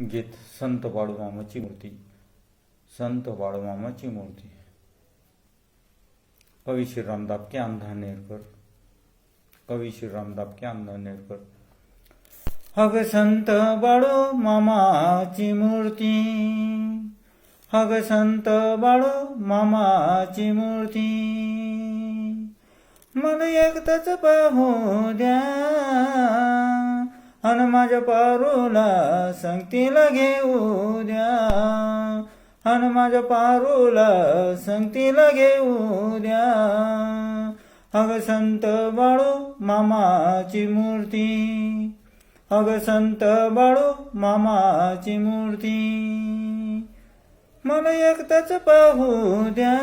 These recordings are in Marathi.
गीत संत बाळूमामाची मूर्ती. संत बाळूमामाची मूर्ती. कवी श्रीराम दापके अंधानेरकर कवी श्रीराम दापके अंधानेरकर हग संत बाळो मामाची मूर्ती. हग संत बाळो मामाची मूर्ती. मला एकदाच पाहू द्या. अन माझ्या पारूला संगतीला घेऊ द्या. अन माझ्या पारूला संगतीला घेऊ द्या. अग संत बाळू मामाची मूर्ती. अग संत बाळू मामाची मूर्ती. मला एकदाच पाहू द्या.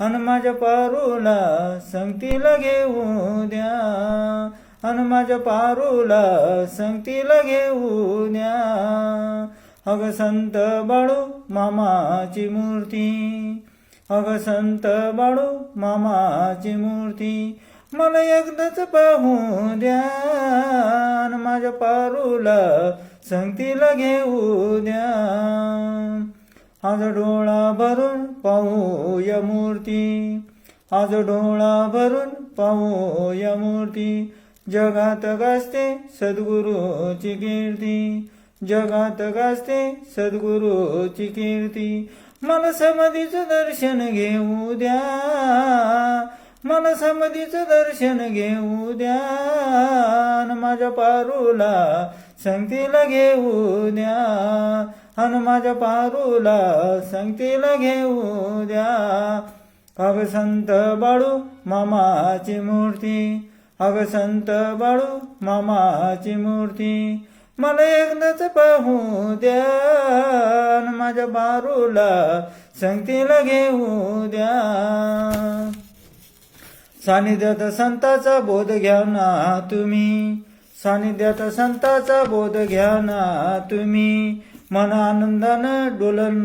अन माझ्या पारूला संगतीला घेऊ द्या. आणि माझ्या पारूला संगतीला घेऊ द्या अग संत बाळू मामाची मूर्ती. अग संत बाळू मामाची मूर्ती. मला एकदाच पाहू द्या. अन माझ्या पारूला संगतीला घेऊ द्या आज डोळा भरून पाहू या मूर्ती. आज डोळा भरून पाहू या मूर्ती. जगात गाजते सद्गुरूची कीर्ती. जगात गाजते सद्गुरूची कीर्ती. मला समाधीचं दर्शन घेऊ द्या. मला समाधीचं दर्शन घेऊ द्या. अन माझ्या पारूला संगतीला घेऊ द्या. अन माझ्या पारूला संगतीला घेऊ द्या. अग संत बाळू मामाची मूर्ती. अग संत बाळू मामाची मूर्ती. मला एकदाच पाहू द्या माझ्या बारूला संगतीला घेऊ द्या. सानिध्यात संताचा बोध घ्या ना तुम्ही. सानिध्यात संताचा बोध घ्या ना तुम्ही. मन आनंदानं डोलन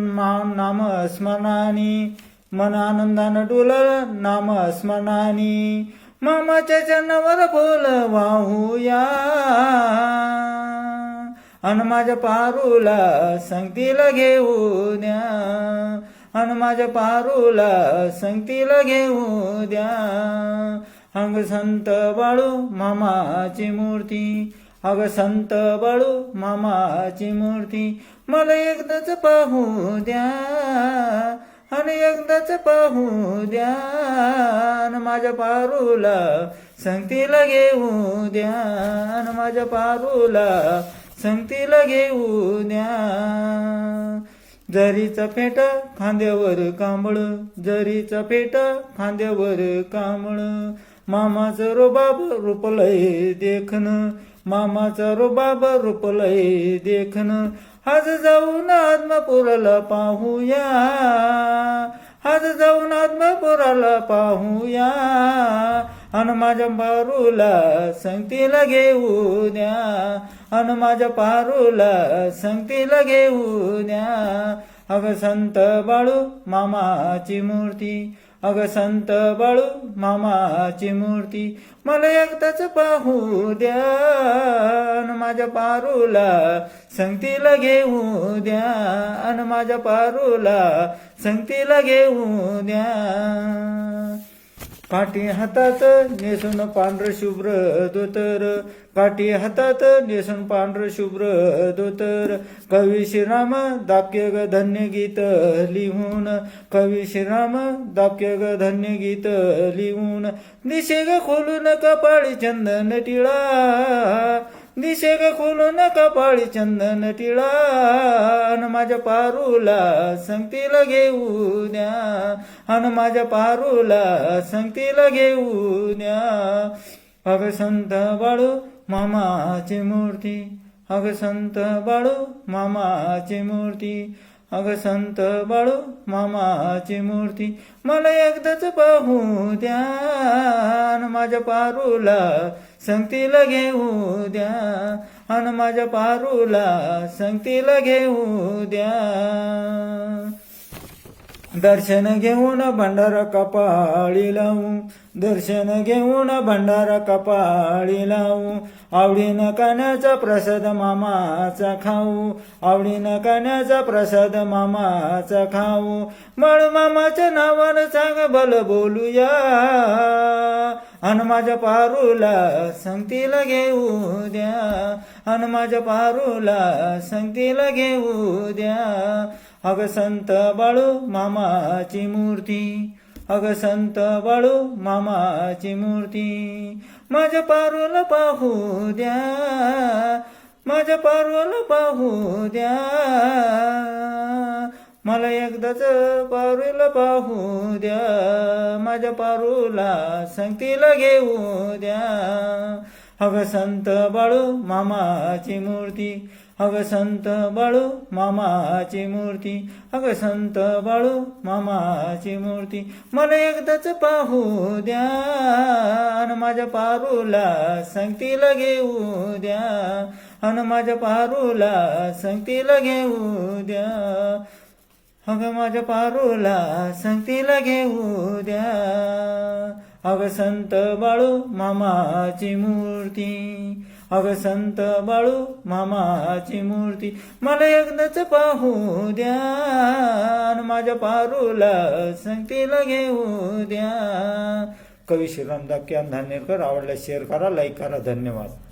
नाम स्मरणानी. मन आनंदानं डोलन नाम स्मरणानी. मामाच्या चरणावर बोल वाहूया. अन माझ्या पारूला संगतीला घेऊ द्या अन माझ्या पारूला संगतीला घेऊ द्या अंग संत बाळू मामाची मूर्ती अग संत बाळू मामाची मूर्ती मला एकदाच पाहू द्या. आणि पाहू द्या माझ्या पारूला संगतीला घेऊ द्या माझ्या पारूला संगतीला घेऊ द्या जरीचा फेटा खांद्यावर कांबळ जरीचा फेट खांद्यावर कांबळ. मामाचं रोबाब रुपलय देखन मामाचं रोबाब रुपलय देखन आज जाऊन आत्मपुराला पाहूया. आज जाऊन आत्मापुराला पाहूया. अन माझ्या पारूला संगतीला घेऊ द्या अन माझ्या पारूला संगतीला घेऊ द्या अग संत बाळू मामाची मूर्ती. अग संत बाळू मामाची मूर्ती. मला एकदाच पाहू द्या अन माझ्या पारूला संगतीला घेऊ द्या अन माझ्या पारूला संगतीला घेऊ द्या काठी हातात नेसून पांढर शुभ्र धोतर. काठी हातात नेसून पांढर शुभ्र धोतर. कवी श्रीराम दाप्य ग धन्य गीत लिहून. कवी श्रीराम दाप्य ग धन्य गीत लिहून. दिशे ग खोलून कपाळी चंदन टिळा. दिशे ग खोलून कपाळी चंदन टिळा. माझ्या पारूला संगतीला घेऊ द्या अन माझ्या पारूला संगतीला घेऊ द्या अग संत बाळू मामाची मूर्ती. अग संत बाळू मामाची मूर्ती. अग संत बाळू मामाची मूर्ती. मला एकदाच पाहू द्या अन माझ्या पारूला संगतीला घेऊ द्या अन माझ्या पारूला संगतीला घेऊ द्या दर्शन घेऊन भंडारा कपाळी लावू दर्शन घेऊन भंडारा कपाळी लावू आवडीनं कान्याचा प्रसाद मामाचा खाऊ. आवडीनं कान्याचा प्रसाद मामाचा खाऊ. मळ मामाच्या नावानं सांग भल बोलूया. आणि माझ्या पारूला संगतीला घेऊ द्या. अन माझ्या पारूला संगतीला घेऊ द्या. अग संत बाळू मामाची मूर्ती. अग संत बाळू मामाची मूर्ती. माझ्या पारूला पाहू द्या. माझ्या पारूला पाहू द्या. मला एकदाच पारूला पाहू द्या. माझ्या पारूला संगतीला घेऊ द्या. अग संत बाळू मामाची मूर्ती. अग संत बाळू मामाची मूर्ती. अग संत बाळू मामाची मूर्ती. मला एकदाच पाहू द्या. अन माझ्या पारूला संगतीला घेऊ द्या. अन माझ्या पारूला संगतीला घेऊ द्या. हग माझ्या पारूला संगतीला घेऊ द्या. अग संत बाळू मामाची मूर्ती. अग संत बाळू मामाची मूर्ती. मला एकदाच पाहू द्या माझ्या पारूला संगतीला घेऊ द्या. कवी श्रीराम दाके अंधानेरकर आवडल्यास शेअर करा लाईक करा. धन्यवाद.